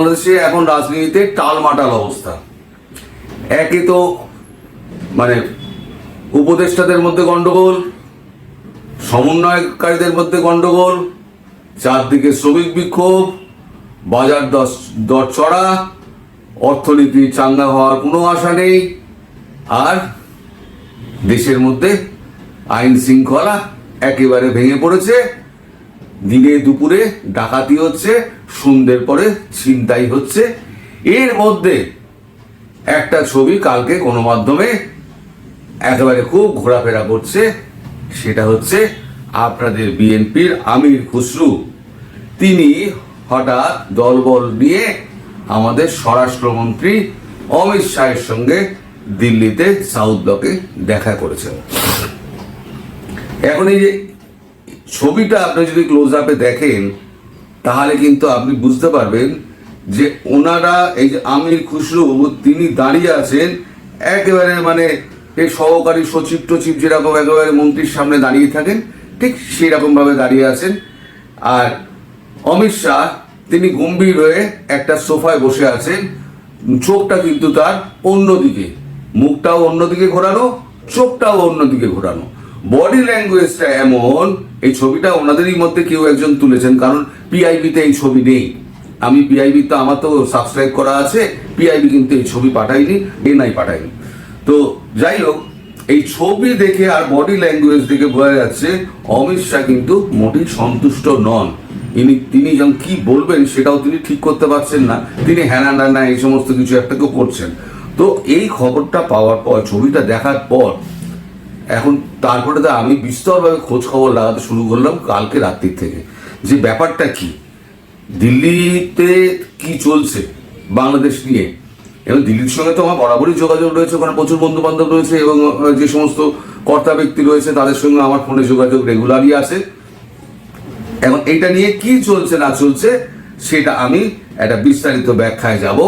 বাংলাদেশে এখন রাজনীতিতে টালমাটাল অবস্থা। একে তো মানে উপদেষ্টাদের মধ্যে গন্ডগোল, সমন্বয়কারীদের মধ্যে গন্ডগোল, চারদিকে শ্রমিক বিক্ষোভ, বাজার দর চড়া, অর্থনীতি চাঙ্গা হওয়ার কোনো আশা নেই, আর দেশের মধ্যে আইন শৃঙ্খলা একেবারে ভেঙে পড়েছে। দিনে দুপুরে ডাকাতি হচ্ছে, সন্ধ্যের পরে ছিনতাই হচ্ছে। এর মধ্যে একটা ছবি কালকে কোনো মাধ্যমে একেবারে খুব ঘোরাফেরা করছে, সেটা হচ্ছে আপনাদের বিএনপির আমির খুসরু। তিনি হঠাৎ দলবল নিয়ে আমাদের স্বরাষ্ট্রমন্ত্রী অমিত শাহের সঙ্গে দিল্লিতে সাউথ ব্লকে দেখা করেছেন। এখন এই যে ছবিটা আপনি যদি ক্লোজ আপে দেখেন, তাহলে কিন্তু আপনি বুঝতে পারবেন যে ওনারা, এই যে আমির খুসরু তিনি দাঁড়িয়ে আছেন একেবারে মানে এই সহকারী সচিব টচিব যেরকম একেবারে মন্ত্রীর সামনে দাঁড়িয়ে থাকেন, ঠিক সেই রকম ভাবে দাঁড়িয়ে আছেন। আর অমিত শাহ, তিনি গম্ভীর হয়ে একটা সোফায় বসে আছেন, চোখটা কিন্তু তার অন্যদিকে, মুখটাও অন্যদিকে ঘোরানো, চোখটাও অন্যদিকে ঘোরানো। বডি ল্যাঙ্গুয়েজটা এমন, এই ছবিটা ওনাদেরই মধ্যে কেউ একজন তুলেছেন, কারণ পিআইবিতে এই ছবি নেই। আমি পিআইবি তো আমার তো সাবস্ক্রাইব করা আছে পিআইবি কিন্তু এই ছবি পাঠাইনি এ নাই পাঠাইনি। তো যাই হোক, এই ছবি দেখে আর বডি ল্যাঙ্গুয়েজ দেখে বোঝা যাচ্ছে, অমিত শাহ কিন্তু মোটেই সন্তুষ্ট নন। ইনি, তিনি যেমন কি বলবেন সেটাও তিনি ঠিক করতে পারছেন না। তিনি হ্যানা নানা এই সমস্ত কিছু একটা কেউ করছেন। তো এই খবরটা পাওয়ার পর, ছবিটা দেখার পর এখন তারপরে তো আমি বিস্তরভাবে খোঁজ খবর লাগাতে শুরু করলাম কালকে রাত্রির থেকে। যে ব্যাপারটা কি? দিল্লিতে কি চলছে বাংলাদেশ নিয়ে? এবং দিল্লির সঙ্গে তো আমার বরাবরই যোগাযোগ রয়েছে, ওখানে প্রচুর বন্ধু বান্ধব রয়েছে এবং যে সমস্ত কর্তা ব্যক্তি রয়েছে তাদের সঙ্গে আমার ফোনে যোগাযোগ রেগুলারই আছে। এখন এইটা নিয়ে কি চলছে না চলছে, সেটা আমি একটা বিস্তারিত ব্যাখ্যায় যাব।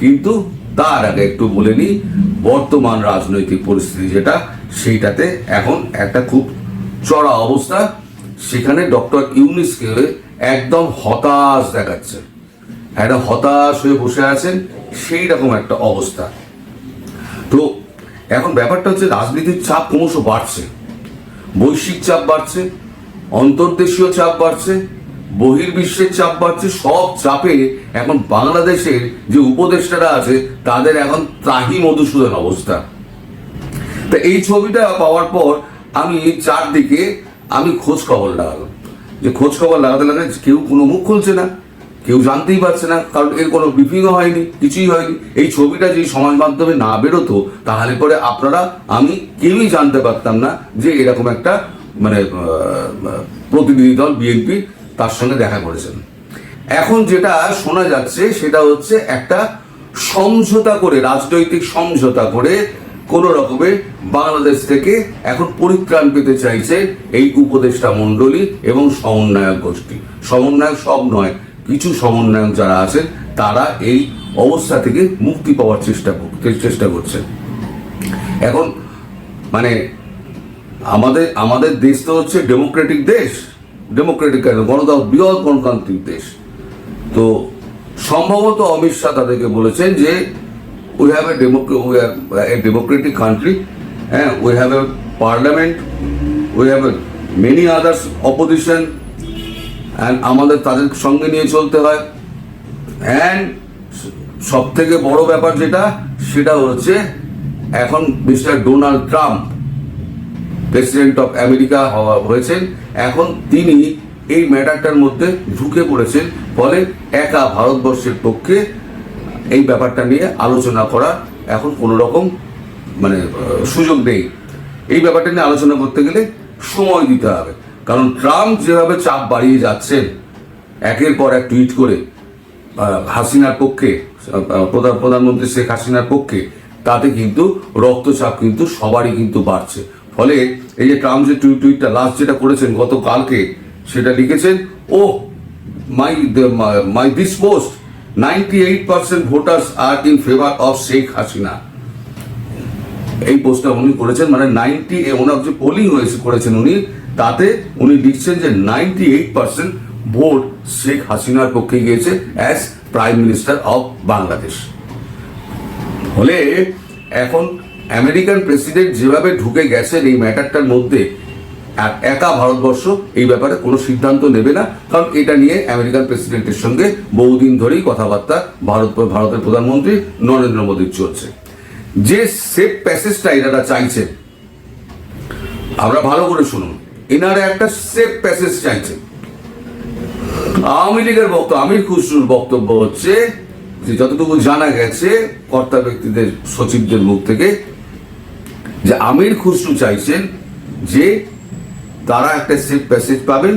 কিন্তু তার আগে একটু বলে নিই, বর্তমান রাজনৈতিক পরিস্থিতি যেটা, সেইটাতে এখন একটা খুব চড়া অবস্থা। সেখানে ডক্টর ইউনিসকে একদম হতাশ দেখাচ্ছে। একটা হতাশ হয়ে বসে আছেন সেই রকম একটা অবস্থা। তো এখন ব্যাপারটা হচ্ছে রাজনীতির চাপ ক্রমশ বাড়ছে। বৈশ্বিক চাপ বাড়ছে, অন্তর্দেশীয় চাপ বাড়ছে বহির্বিশ্বের চাপ বাড়ছে, সব চাপে এখন বাংলাদেশের যে উপদেষ্টারা আছে, তাদের এখন ত্রাহি মধুসূদন অবস্থা। তা এই ছবিটা পাওয়ার পর আমি চারদিকে আমি খোঁজ খবর লাগালাম। যে খোঁজ খবর লাগাতে লাগাতে কেউ কোনো মুখ খুলছে না, কেউ জানতেই পারছে না, কারণ এর কোনো ব্রিফিংও হয়নি, কিছুই হয়নি। এই ছবিটা যদি সমাজ মাধ্যমে না বেরোতো, তাহলে পরে আপনারা, আমি কেউই জানতে পারতাম না যে এরকম একটা মানে প্রতিনিধি দল, বিএনপি তার সঙ্গে দেখা করেছেন। এখন যেটা শোনা যাচ্ছে, সেটা হচ্ছে একটা সমঝোতা করে, রাজনৈতিক সমঝোতা করে কোন রকমে বাংলাদেশ থেকে এখন পরিত্রাণ পেতে চাইছে এই উপদেষ্টা মণ্ডলী এবং সমন্বয়ক গোষ্ঠী। সমন্বয়ক সব নয়, কিছু সমন্বয়ক যারা আছেন, তারা এই অবস্থা থেকে মুক্তি পাওয়ার চেষ্টা চেষ্টা করছেন। এখন মানে আমাদের আমাদের দেশ তো হচ্ছে ডেমোক্রেটিক দেশ। ডেমোক্রেটিক গণতন্ত্র বৃহৎ গণতান্ত্রিক দেশ। তো সম্ভবত অমিত শাহ তাদেরকে বলেছেন যে we have a democratic country হ্যাঁ we have a parliament we have a many others opposition and আমাদের তাদের সঙ্গে নিয়ে চলতে হয়। অ্যান্ড সব থেকে বড় ব্যাপার যেটা, সেটা হচ্ছে, এখন Mister Donald Trump president of America হওয়া হয়েছেন। এখন তিনি এই ম্যাটারটার মধ্যে ঢুকে পড়েছেন, ফলে একা ভারতবর্ষের পক্ষে এই ব্যাপারটা নিয়ে আলোচনা করা এখন কোনো রকম মানে সুযোগ নেই। এই ব্যাপারটা নিয়ে আলোচনা করতে গেলে সময় দিতে হবে। কারণ ট্রাম্প যেভাবে চাপ বাড়িয়ে যাচ্ছেন, একের পর এক টুইট করে হাসিনার পক্ষে প্রধান, প্রধানমন্ত্রী শেখ হাসিনার পক্ষে, তাতে কিন্তু রক্তচাপ কিন্তু সবারই কিন্তু বাড়ছে। ফলে এই যে ট্রাম্প যে টুইট টুইটটা লাস্ট যেটা করেছেন গতকালকে, সেটা লিখেছেন, ও my my this post ninety eight percent voters are in favour of Sheikh Hasina এই পোস্টটা উনি করেছেন মানে নাইনটি ওনার যে পোলিং হয়েছে করেছেন উনি, তাতে উনি লিখছেন যে ninety eight percent vote Sheikh হাসিনার পক্ষে গিয়েছে as prime minister of Bangladesh হলে এখন আমেরিকান প্রেসিডেন্ট যেভাবে ঢুকে গেছেন এই ম্যাটারটার মধ্যে, আর একা ভারতবর্ষ এই ব্যাপারে কোনো সিদ্ধান্ত নেবে না, কারণ এটা নিয়ে আমেরিকান প্রেসিডেন্টের সঙ্গে বহুদিন ধরেই কথাবার্তা ভারত, ভারতের প্রধানমন্ত্রী নরেন্দ্র মোদীর চলছে। যে সেফ প্যাসেজটা এনারা চাইছেন, আমরা ভালো করে শুনুন। এনারা একটা সেফ প্যাসেজ চাইছেন। আওয়ামী লীগের বক্তব্য আমির খুসরুর বক্তব্য হচ্ছে যে যতটুকু জানা গেছে, কর্তা ব্যক্তিদের, সচিবদের মুখ থেকে যে আমির খুসরু চাইছেন যে তারা একটা সেফ প্যাসেজ পাবেন,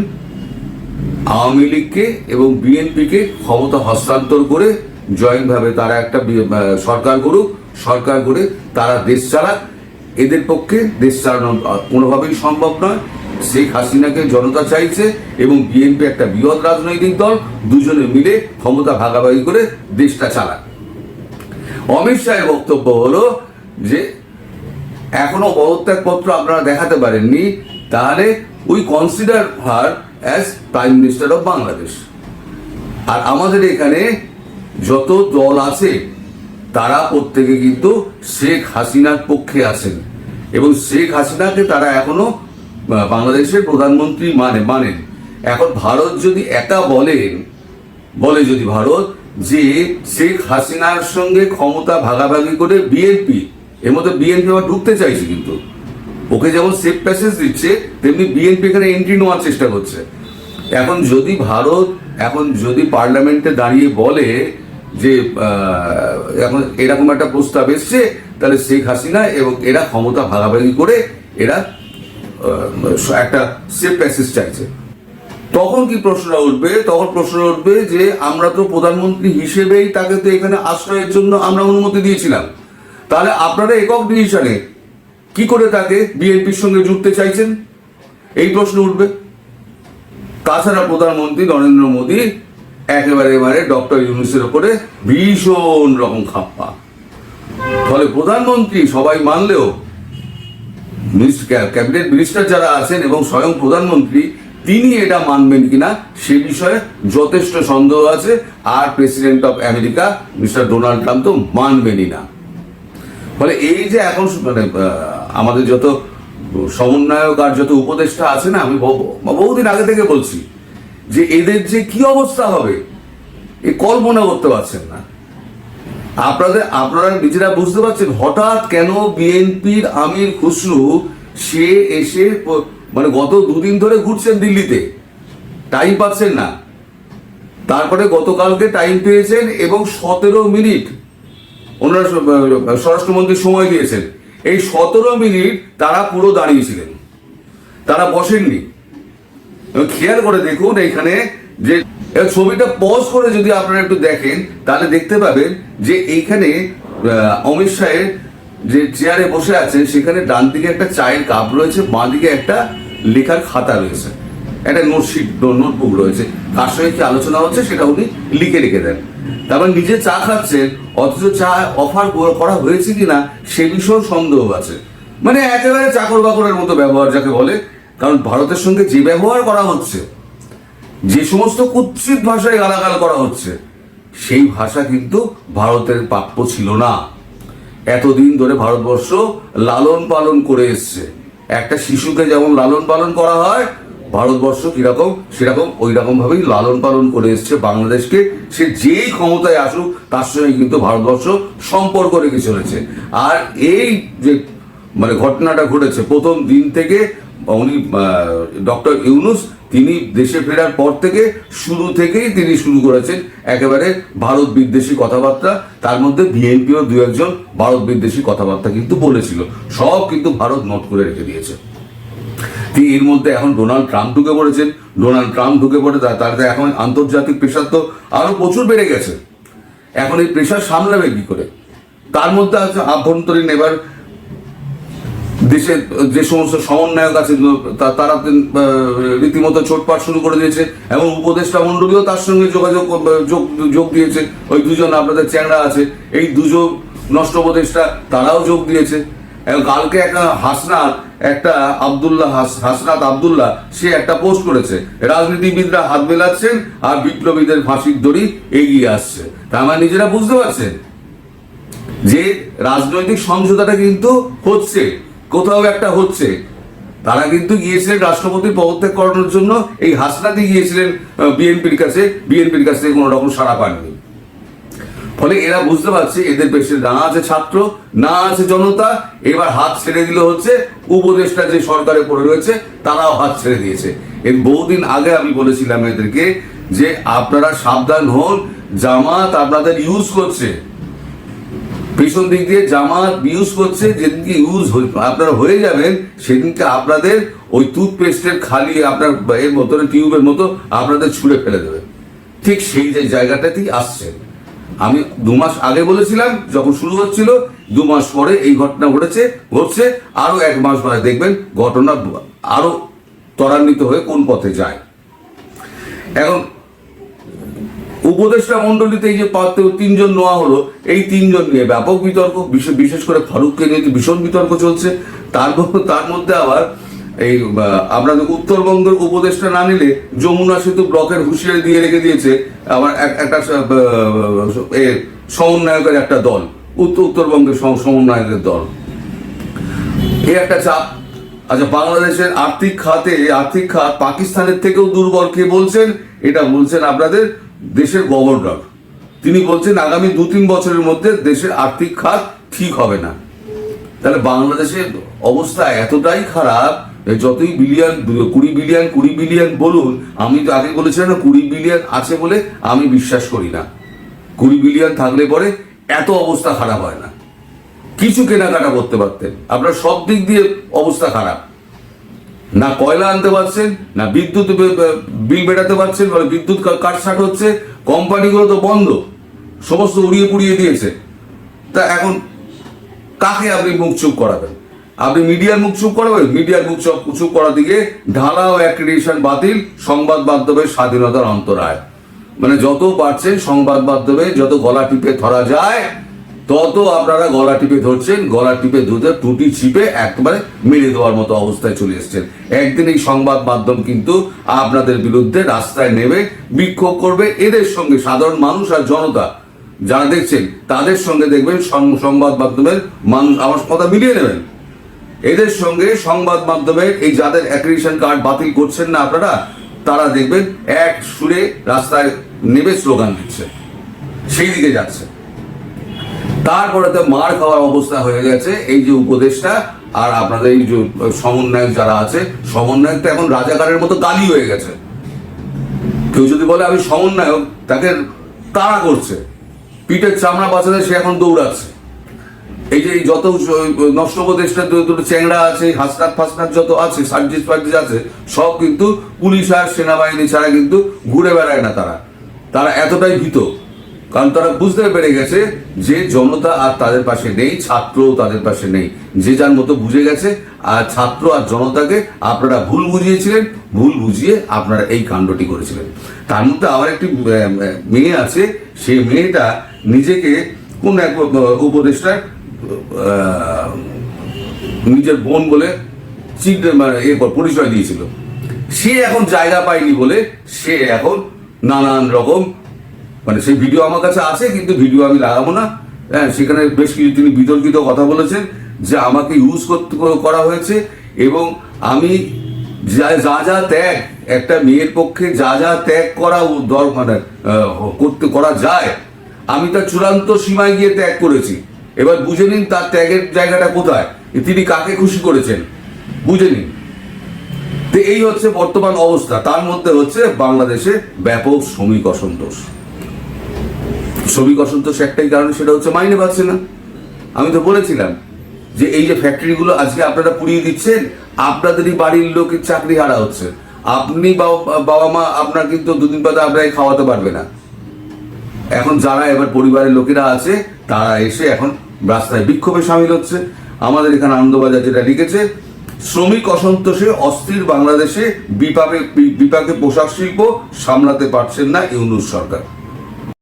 আওয়ামী লীগকে এবং বিএনপিকে ক্ষমতা হস্তান্তর করে জয়েন্টভাবে তারা একটা সরকার করুক, সরকার করে তারা দেশ চালাক। এদের পক্ষে দেশ চালানো কোনোভাবেই সম্ভব নয়। শেখ হাসিনাকে জনতা চাইছে এবং বিএনপি একটা বৃহৎ রাজনৈতিক দল, দুজনে মিলে ক্ষমতা ভাগাভাগি করে দেশটা চালাক। অমিত শাহের বক্তব্য হলো যে এখনও পদত্যাগপত্র আপনারা দেখাতে পারেননি তাহলে we consider her as prime minister of Bangladesh আর আমাদের এখানে যত দল আছে তারা প্রত্যেকে কিন্তু শেখ হাসিনার পক্ষে আছেন। এবং শেখ হাসিনাকে তারা এখনও আহ, বাংলাদেশের প্রধানমন্ত্রী মানে মানেন। এখন ভারত যদি একা বলেন বলে যদি ভারত যে শেখ হাসিনার সঙ্গে ক্ষমতা ভাগাভাগি করে বিএনপি এর মধ্যে বিএনপি আবার ঢুকতে চাইছে কিন্তু। ওকে যেমন সেফ প্যাসেজ দিচ্ছে, তেমনি বিএনপি এখানে এন্ট্রি নেওয়ার চেষ্টা করছে। এখন যদি ভারত, এখন যদি পার্লামেন্টে দাঁড়িয়ে বলে যে এখন এরকম একটা প্রস্তাব এসছে, তাহলে শেখ হাসিনা এবং এরা ক্ষমতা ভাগাভাগি করে এরা একটা সেফ প্যাসেজ চাইছে। তখন কি প্রশ্ন উঠবে? তখন প্রশ্ন উঠবে যে, আমরা তো প্রধানমন্ত্রী হিসেবেই তাকে তো এখানে আশ্রয়ের জন্য আমরা অনুমতি দিয়েছিলাম। তাহলে আপনারা একক ডিসিশনে কি করে তাকে বিএনপির সঙ্গে জুড়তে চাইছেন? এই প্রশ্ন উঠবে। তাছাড়া প্রধানমন্ত্রী নরেন্দ্র মোদী একেবারে এবারে ডক্টর ইউনুসের ওপরে ভীষণ রকম খাপ্পা। ফলে প্রধানমন্ত্রী সবাই মানলেও ক্যাবিনেট মিনিস্টার যারা আছেন এবং স্বয়ং প্রধানমন্ত্রী, তিনি এটা মানবেন কিনা সে বিষয়ে যথেষ্ট সন্দেহ আছে। আর president of America Mister Donald Trump তো মানবেনই না। ফলে এই যে এখন মানে আমাদের যত সমন্বয়ক আর যত উপদেষ্টা আছে না, আমি বহুদিন আগে থেকে বলছি যে এদের যে কি অবস্থা হবে, এ কল্পনা করতে পারছেন না। আপনাদের, আপনারা নিজেরা বুঝতে পারছেন, হঠাৎ কেন বিএনপির আমির খুসরু সে এসে মানে গত দুদিন ধরে ঘুরছেন দিল্লিতে? টাইম পাচ্ছেন না। তারপরে গতকালকে টাইম পেয়েছেন এবং সতেরো মিনিট ওনারা স্বরাষ্ট্রমন্ত্রী সময় দিয়েছেন। এই সতেরো মিনিট তারা পুরো দাঁড়িয়েছিলেন। তারা বসেননি। খেয়াল করে দেখুন এখানে যে ছবিটা পজ করে যদি আপনারা একটু দেখেন, তাহলে দেখতে পাবেন যে এইখানে অমিত শাহের যে চেয়ারে বসে আছেন, সেখানে ডান দিকে একটা চায়ের কাপ রয়েছে, বাঁ দিকে একটা লেখার খাতা রয়েছে। একটা নোটশিট নোটবুক রয়েছে। কার সঙ্গে কি আলোচনা হচ্ছে, সেটা উনি লিখে রেখে দেন। তারপর নিজে চা খাচ্ছেন অথচ চা অফার করা হয়েছে কিনা সে বিষয়েও সন্দেহ আছে। মানে একেবারে চাকর বাকরের মতো ব্যবহার যাকে বলে, কারণ ভারতের সঙ্গে যে ব্যবহার করা হচ্ছে, যে সমস্ত কুৎসিত ভাষায় গালাগাল করা হচ্ছে, সেই ভাষা কিন্তু ভারতের প্রাপ্য ছিল না। এতদিন ধরে ভারতবর্ষ লালন পালন করে এসছে। একটা শিশুকে যেমন লালন পালন করা হয় ভারতবর্ষ কীরকম, সেরকম ওই রকম ভাবেই লালন পালন করে এসছে বাংলাদেশকে। সে যেই ক্ষমতায় আসুক, তার সঙ্গে কিন্তু ভারতবর্ষ সম্পর্ক রেখে চলেছে। আর এই যে মানে ঘটনাটা ঘটেছে প্রথম দিন থেকে, উনি ডক্টর ইউনুস, তিনি দেশে ফেরার পর থেকে শুরু থেকেই তিনি শুরু করেছেন একেবারে ভারত বিদ্বেষী কথাবার্তা। তার মধ্যে বিএনপিও দু একজন ভারত বিদ্বেষী কথাবার্তা কিন্তু বলেছিল। সব কিন্তু ভারত নোট করে রেখে দিয়েছে। এর মধ্যে এখন ডোনাল্ড ট্রাম্প ঢুকে পড়েছেন? ডোনাল্ড ট্রাম্প ঢুকে পড়ে তার এখন আন্তর্জাতিক প্রেশার তো আরও প্রচুর বেড়ে গেছে। এখন এই প্রেশার সামলাবে কি করে? তার মধ্যে আছে আভ্যন্তরীণ এবার দেশে যে সমস্ত সমন্বয়ক আছে তারা রীতিমতো চোটপাট শুরু করে দিয়েছে এবং উপদেষ্টা মন্ডলীও তার সঙ্গে যোগাযোগ যোগ যোগ দিয়েছে। ওই দুজন আপনাদের চ্যাংড়া আছে, এই দুজন নষ্ট উপদেষ্টা তারাও যোগ দিয়েছে। এবং কালকে একটা হাসনার একটা আবদুল্লাহ হাস- হাসনাত আবদুল্লাহ, সে একটা পোস্ট করেছে। রাজনীতিবিদরা হাত মেলাচ্ছেন আর বিপ্লবীদের ফাঁসির দড়ি এগিয়ে আসছে। তা আমার নিজেরা বুঝতে পারছেন যে রাজনৈতিক সমঝোতাটা কিন্তু হচ্ছে। কোথাও একটা হচ্ছে। তারা কিন্তু গিয়েছিলেন রাষ্ট্রপতির পদত্যাগ করানোর জন্য। এই হাসনাতি গিয়েছিলেন বিএনপির কাছে। বিএনপির কাছ থেকে কোনো রকম সাড়া পাননি। ফলে এরা বুঝতে পারছে এদের পেশে না আছে ছাত্র, না আছে জনতা, এবার হাত ছেড়ে দিল হচ্ছে উপদেষ্টা যে সরকারে পড়ে রয়েছে, তারাও হাত ছেড়ে দিয়েছে। এর বহুদিন আগে আমি বলেছিলাম এদেরকে যে আপনারা সাবধান হন, জামাত আপনাদের ইউজ করছে। পেছন দিক দিয়ে জামাত ইউজ করছে, যেদিনকে ইউজ আপনারা হয়ে যাবেন, সেদিনকে আপনাদের ওই টুথপেস্টের খালি আপনার এর মতো টিউবের মতো আপনাদের ছুঁড়ে ফেলে দেবে। ঠিক সেই জায়গাটাতেই আসছেন আমি দু মাস আগে বলেছিলাম, যখন শুরু হচ্ছিল, দু মাস পরে এই ঘটনা ঘটেছে, ঘটছে, আরও এক মাস পরে দেখবেন ঘটনা আরও ত্বরান্বিত হয়ে কোন পথে যায়। এখন, উপদেষ্টা মন্ডলীতে এই যে পাত্র তিনজন নেওয়া হলো, এই তিনজন নিয়ে ব্যাপক বিতর্ক, বিশেষ করে ফারুককে নিয়ে ভীষণ বিতর্ক চলছে, তার তার মধ্যে আবার এই আপনাদের উত্তরবঙ্গের উপদেষ্টা না নিলে যমুনা সেতু ব্লকের হুঁশিয়ারি দিয়ে রেখে দিয়েছে এক- একটা সমন্বয়কের একটা দল উত্তর উত্তরবঙ্গের সমন্বয়কের দল। এই একটা চাপ। আচ্ছা বাংলাদেশের আর্থিক খাতে আর্থিক খাত পাকিস্তানের থেকেও দুর্বল। কে বলছেন? এটা বলছেন আপনাদের দেশের গভর্নর। তিনি বলছেন, আগামী দু, তিন বছরের মধ্যে দেশের আর্থিক খাত ঠিক হবে না। তাহলে বাংলাদেশের অবস্থা এতটাই খারাপ যতই বিলিয়ন কুড়ি বিলিয়ন কুড়ি বিলিয়ন বলুন, আমি তো আগে বলেছিলাম না, কুড়ি বিলিয়ন আছে বলে আমি বিশ্বাস করি না। কুড়ি বিলিয়ন থাকলে পরে এত অবস্থা খারাপ হয় না। কিছু কেনাকাটা করতে পারতেন। আপনার সব দিক দিয়ে অবস্থা খারাপ। না কয়লা আনতে পারছেন, না বিদ্যুৎ বিল মেটাতে পারছেন মানে বিদ্যুৎ কাটছাট হচ্ছে, কোম্পানিগুলো তো বন্ধ, সমস্ত উড়িয়ে পুড়িয়ে দিয়েছে। তা এখন কাকে আপনি মুখ চুপ করাবেন? আপনি মিডিয়ার মুখ চুপ করাবেন? মিডিয়ার মুখ চুপ চুপ করা দিকে ঢালাও অ্যাক্রিডিশন বাতিল, সংবাদ মাধ্যমের স্বাধীনতার অন্তরায়। মানে যত পারছেন সংবাদ মাধ্যমে, যত গলা টিপে ধরা যায়, তত আপনারা গলা টিপে ধরছেন, গলা টিপে ধরতে টুটি চিপে একবারে মেরে দেওয়ার মতো অবস্থায় চলে এসছেন। একদিন এই সংবাদ মাধ্যম কিন্তু আপনাদের বিরুদ্ধে রাস্তায় নেমে বিক্ষোভ করবে। এদের সঙ্গে সাধারণ মানুষ আর জনতা যারা দেখছেন, তাদের সঙ্গে দেখবেন সংবাদ মাধ্যমের মানুষ আমার কথা মিলিয়ে নেবেন? এদের সঙ্গে সংবাদ মাধ্যমের এই যাদের অ্যাক্রিডিশন কার্ড বাতিল করছেন না আপনারা, তারা দেখবেন এক সুরে রাস্তায় নেমে স্লোগান দিচ্ছে, সেই দিকে যাচ্ছে। তারপরে তো মার খাওয়ার অবস্থা হয়ে গেছে, এই যে উপদেশটা আর আপনাদের এই যে সমন্বয়ক যারা আছে, সমন্বয়ক তো এখন রাজাকারের মতো গালি হয়ে গেছে। কেউ যদি বলে আমি সমন্বয়ক, তাকে তাড়া করছে। পিঠের চামড়া বাঁচাতে সে এখন দৌড়াচ্ছে। এই যে যত নষ্ট উপদেশটা দুটো চ্যাংড়া আছে হাসনাত ফাসনাত যত আছে, সার্জিস ফার্জিস আছে, সব কিন্তু পুলিশ আর সেনাবাহিনী ছাড়া কিন্তু ঘুরে বেড়ায় না তারা। তারা এতটাই ভীত। কারণ তারা বুঝতে পেরে গেছে যে জনতা আর তাদের পাশে নেই, ছাত্রও তাদের পাশে নেই। যে যার মতো বুঝে গেছে, আর ছাত্র আর জনতাকে আপনারা ভুল বুঝিয়েছিলেন, ভুল বুঝিয়ে আপনারা এই কাণ্ডটি করেছিলেন। তার মধ্যে আবার একটি মেয়ে আছে, সেই মেয়েটা নিজেকে কোন এক উপদেষ্টার নিজের বোন বলে মানে পরিচয় দিয়েছিল। সে এখন জায়গা পায়নি বলে সে এখন নানান রকম মানে সেই ভিডিও আমার কাছে আছে, কিন্তু ভিডিও আমি লাগাবো না। হ্যাঁ সেখানে বেশ কিছু তিনি বিতর্কিত কথা বলেছেন, যে আমাকে ইউজ করতে করা হয়েছে এবং আমি যা যা ত্যাগ, একটা মেয়ের পক্ষে যা যা ত্যাগ করা দর মানে করতে করা যায়, আমি তার চূড়ান্ত সীমায় গিয়ে ত্যাগ করেছি। এবার বুঝে নিন তার ত্যাগের জায়গাটা কোথায়। তিনি কাকে খুশি করেছেন? বুঝে নিন। তো এই হচ্ছে বর্তমান অবস্থা। তার মধ্যে হচ্ছে বাংলাদেশে ব্যাপক শ্রমিক অসন্তোষ। শ্রমিক অসন্তোষ একটাই কারণ সেটা হচ্ছে মাইনে পাচ্ছে না। আমি তো বলেছিলাম যে এই যে ফ্যাক্টরিগুলো আজকে আপনারা পুড়িয়ে দিচ্ছেন, আপনাদেরই বাড়ির লোকের চাকরি হারা হচ্ছে। আপনি বাবা- মা আপনার কিন্তু দুদিন বাদে আপনাকে খাওয়াতে পারবে না। এখন যারা এবার পরিবারের লোকেরা আছে, তারা এসে এখন রাস্তায় বিক্ষোভে সামিল হচ্ছে। আমাদের এখানে আনন্দবাজার যেটা লিখেছে, শ্রমিক অসন্তোষে অস্থির বাংলাদেশে বিপাকে বিপাকে পোশাক শিল্প সামলাতে পারছেন না ইউনুস সরকার।